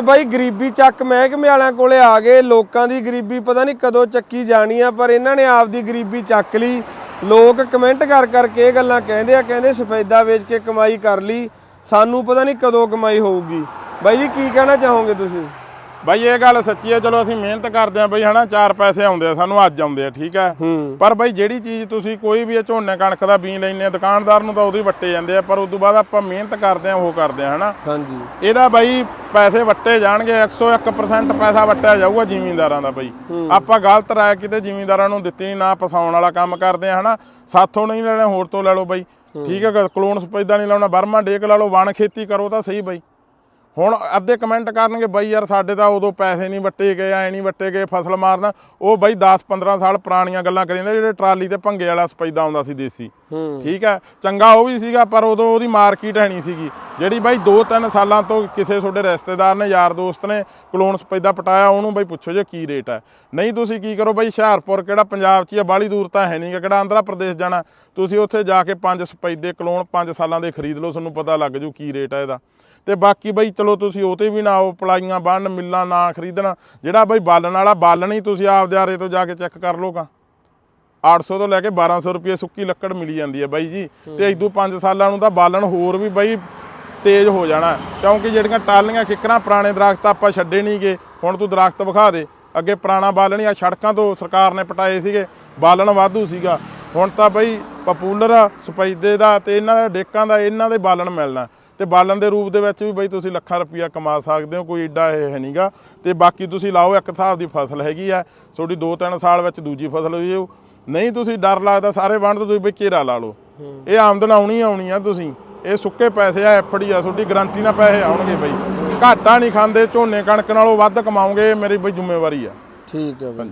ਬਾਈ, ਗਰੀਬੀ ਚੱਕ ਮਹਿਕਮੇ ਵਾਲਿਆਂ ਕੋਲੇ ਆ ਗਏ। ਲੋਕਾਂ ਦੀ ਗਰੀਬੀ ਪਤਾ ਨਹੀਂ ਕਦੋਂ ਚੱਕੀ ਜਾਣੀ ਆ, ਪਰ ਇਹਨਾਂ ਨੇ ਆਪਦੀ ਗਰੀਬੀ ਚੱਕ ਲਈ। ਲੋਕ ਕਮੈਂਟ ਕਰ ਕਰਕੇ ਇਹ ਗੱਲਾਂ ਕਹਿੰਦੇ ਆ, ਕਹਿੰਦੇ ਸਫੈਦਾ ਵੇਚ ਕੇ ਕਮਾਈ ਕਰ ਲਈ। ਸਾਨੂੰ ਪਤਾ ਨਹੀਂ ਕਦੋਂ ਕਮਾਈ ਹੋਊਗੀ। ਬਾਈ ਜੀ, ਕੀ ਕਹਿਣਾ ਚਾਹੋਗੇ ਤੁਸੀਂ? ਬਾਈ ਇਹ ਗੱਲ ਸੱਚੀ ਹੈ ਚਲੋ ਅਸੀਂ ਮਿਹਨਤ ਕਰਦੇ ਆਂ ਬਈ ਹਨਾ ਚਾਰ ਪੈਸੇ ਆਉਂਦੇ ਆ ਸਾਨੂੰ ਅੱਜ ਆਉਂਦੇ ਆ ਠੀਕ ਹੈ? ਪਰ ਬਾਈ ਜਿਹੜੀ ਚੀਜ਼ ਤੁਸੀਂ ਕੋਈ ਵੀ ਇਹ ਝੋਨੇ ਕਣਕ ਦਾ ਬੀਜ ਲੈਂਦੇ ਆ ਦੁਕਾਨਦਾਰ ਨੂੰ ਤਾਂ ਹੀ ਵੱਟੇ ਜਾਂਦੇ ਆ ਪਰ ਉਸ ਤੋਂ ਬਾਅਦ ਆਪਾਂ ਮਿਹਨਤ ਕਰਦੇ ਆ ਉਹ ਕਰਦੇ ਆ ਹਨਾ? ਹਾਂਜੀ। ਇਹਦਾ ਬਾਈ ਪੈਸੇ ਵੱਟੇ ਜਾਣਗੇ 101% ਪੈਸਾ ਵੱਟਿਆ ਜਾਊਗਾ ਜ਼ਿਮੀਂਦਾਰਾਂ ਦਾ ਬਾਈ। ਆਪਾਂ ਗਲਤ ਰਾਇ ਕਿਤੇ ਜ਼ਿਮੀਂਦਾਰਾਂ ਨੂੰ ਦਿੱਤੀ ਨਾ ਫਸਾਉਣ ਵਾਲਾ ਕੰਮ ਕਰਦੇ ਆ ਹਨਾ? ਸਾਥੋਂ ਨਹੀਂ ਲੈਣਾ ਹੋਰ ਤੋਂ ਲੈ ਲਓ ਬਾਈ। ਠੀਕ ਹੈ ਕਲੋਨ ਸਪੈਦਾ ਨਹੀਂ ਲਾਉਣਾ ਬਰਮਾ ਡੇਕ ਲਾ ਲਓ ਵਣ ਖੇਤੀ ਕਰੋ ਤਾਂ ਸਹੀ ਬਾਈ। ਹੁਣ ਅੱਧੇ ਕਮੈਂਟ ਕਰਨਗੇ ਬਾਈ ਯਾਰ ਸਾਡੇ ਤਾਂ ਉਦੋਂ ਪੈਸੇ ਨਹੀਂ ਵੱਟੇ ਗਏ ਐ ਨਹੀਂ ਵੱਟੇ ਗਏ ਫਸਲ ਮਾਰਨਾ। ਉਹ ਬਾਈ 10 15 ਸਾਲ ਪੁਰਾਣੀਆਂ ਗੱਲਾਂ ਕਰੀ ਜਾਂਦੇ ਜਿਹੜੇ ਟਰਾਲੀ ਤੇ ਭੰਗੇ ਵਾਲਾ ਸਪੈਦਾ ਆਉਂਦਾ ਸੀ ਦੇਸੀ। ਠੀਕ ਹੈ ਚੰਗਾ ਉਹ ਵੀ ਸੀਗਾ ਪਰ ਉਦੋਂ ਉਹਦੀ ਮਾਰਕੀਟ ਹੈ ਨਹੀਂ ਸੀਗੀ। ਜਿਹੜੀ ਬਾਈ 2-3 ਸਾਲਾਂ ਤੋਂ ਕਿਸੇ ਤੁਹਾਡੇ ਰਿਸ਼ਤੇਦਾਰ ਨੇ ਯਾਰ ਦੋਸਤ ਨੇ ਕਲੋਨ ਸਪੈਦਾ ਪਟਾਇਆ ਉਹਨੂੰ ਬਾਈ ਪੁੱਛੋ ਜੇ ਕੀ ਰੇਟ ਹੈ। ਨਹੀਂ ਤੁਸੀਂ ਕੀ ਕਰੋ ਬਾਈ ਹੁਸ਼ਿਆਰਪੁਰ ਕਿਹੜਾ ਪੰਜਾਬ 'ਚ ਹੀ ਆ ਬਾਹਲੀ ਦੂਰ ਤਾਂ ਹੈ ਨਹੀਂ ਗਾ, ਕਿਹੜਾ ਆਂਧਰਾ ਪ੍ਰਦੇਸ਼ ਜਾਣਾ। ਤੁਸੀਂ ਉੱਥੇ ਜਾ ਕੇ ਪੰਜ ਸਪੈਦੇ ਕਲੋਨ 5 ਸਾਲਾਂ ਦੇ ਖਰੀਦ ਲਓ ਤੁਹਾਨੂੰ ਪਤਾ ਲੱਗ ਜੂ ਕੀ ਰੇਟ ਹੈ ਇਹਦਾ। ਤੇ ਬਾਕੀ ਬਾਈ ਚਲੋ ਤੁਸੀਂ ਉਹ ਤੇ ਵੀ ਨਾ ਆਓ ਪਲਾਈਆਂ ਬੰਨ ਮਿੱਲਾਂ ਨਾ ਖਰੀਦਣਾ ਜਿਹੜਾ ਬਾਈ ਬਾਲਣ ਵਾਲਾ ਬਾਲਣ ਹੀ ਤੁਸੀਂ ਆਪਦੇ ਆਰੇ ਤੋਂ ਜਾ ਕੇ ਚੈੱਕ ਕਰ ਲੋਗਾ 800 ਤੋਂ ਲੈ ਕੇ 1200 ਰੁਪਏ ਸੁੱਕੀ ਲੱਕੜ ਮਿਲੀ ਜਾਂਦੀ ਹੈ ਬਾਈ ਜੀ। ਤੇ ਇਦੋਂ 5 ਸਾਲਾਂ ਨੂੰ ਤਾਂ ਬਾਲਣ ਹੋਰ ਵੀ ਬਾਈ ਤੇਜ਼ ਹੋ ਜਾਣਾ ਕਿਉਂਕਿ ਜਿਹੜੀਆਂ ਟਾਲੀਆਂ ਕਿੱਕਰਾਂ ਪੁਰਾਣੇ ਦਰਖਤ ਆਪਾਂ ਛੱਡੇ ਨਹੀਂ ਗਏ ਹੁਣ ਤੂੰ ਦਰਖਤ ਵਿਖਾ ਦੇ। ਅੱਗੇ ਪੁਰਾਣਾ ਬਾਲਣ ਆ ਸੜਕਾਂ ਤੋਂ ਸਰਕਾਰ ਨੇ ਪਟਾਏ ਸੀਗੇ। ਬਾਲਣ ਵਾਧੂ ਸੀਗਾ। ਹੁਣ ਤਾਂ ਬਈ ਪਪੂਲਰ ਸਪੈਦੇ ਦਾ ਤੇ ਇਹਨਾਂ ਦੇ ਡੇਕਾਂ ਦਾ ਇਹਨਾਂ ਦੇ ਬਾਲਣ ਮਿਲਣਾ। ਤੇ ਬਾਲਣ ਦੇ ਰੂਪ ਦੇ ਵਿੱਚ ਵੀ ਬਈ ਤੁਸੀਂ ਲੱਖਾਂ ਰੁਪਈਆ ਕਮਾ ਸਕਦੇ ਹੋ ਕੋਈ ਏਡਾ ਇਹ ਹੈ ਨਹੀਂਗਾ ਤੇ ਬਾਕੀ ਤੁਸੀਂ ਲਾਓ ਇੱਕ ਹਿਸਾਬ ਦੀ ਫਸਲ ਹੈਗੀ ਆ। ਤੁਹਾਡੀ 2-3 ਸਾਲ ਵਿੱਚ ਦੂਜੀ ਫਸਲ ਹੋਈ ਜਾਊ। ਨਹੀਂ ਤੁਸੀਂ ਡਰ ਲੱਗਦਾ ਸਾਰੇ ਵੰਡ ਤੋਂ ਤੁਸੀਂ ਬਈ ਘੇਰਾ ਲਾ ਲਓ। ਇਹ ਆਮਦਨ ਆਉਣੀ ਆਉਣੀ ਆ ਤੁਸੀਂ। ਇਹ ਸੁੱਕੇ ਪੈਸੇ ਆ ਐਫਡੀ ਆ ਤੁਹਾਡੀ ਗਾਰੰਟੀ ਨਾਲ ਪੈਸੇ ਆਉਣਗੇ ਬਈ। ਘਾਟਾ ਨਹੀਂ ਖਾਂਦੇ ਝੋਨੇ ਕਣਕ ਨਾਲੋਂ ਵੱਧ ਕਮਾਓਗੇ ਇਹ ਮੇਰੀ ਬਈ ਜ਼ਿੰਮੇਵਾਰੀ ਆ। ਠੀਕ ਹੈ ਬਾਈ।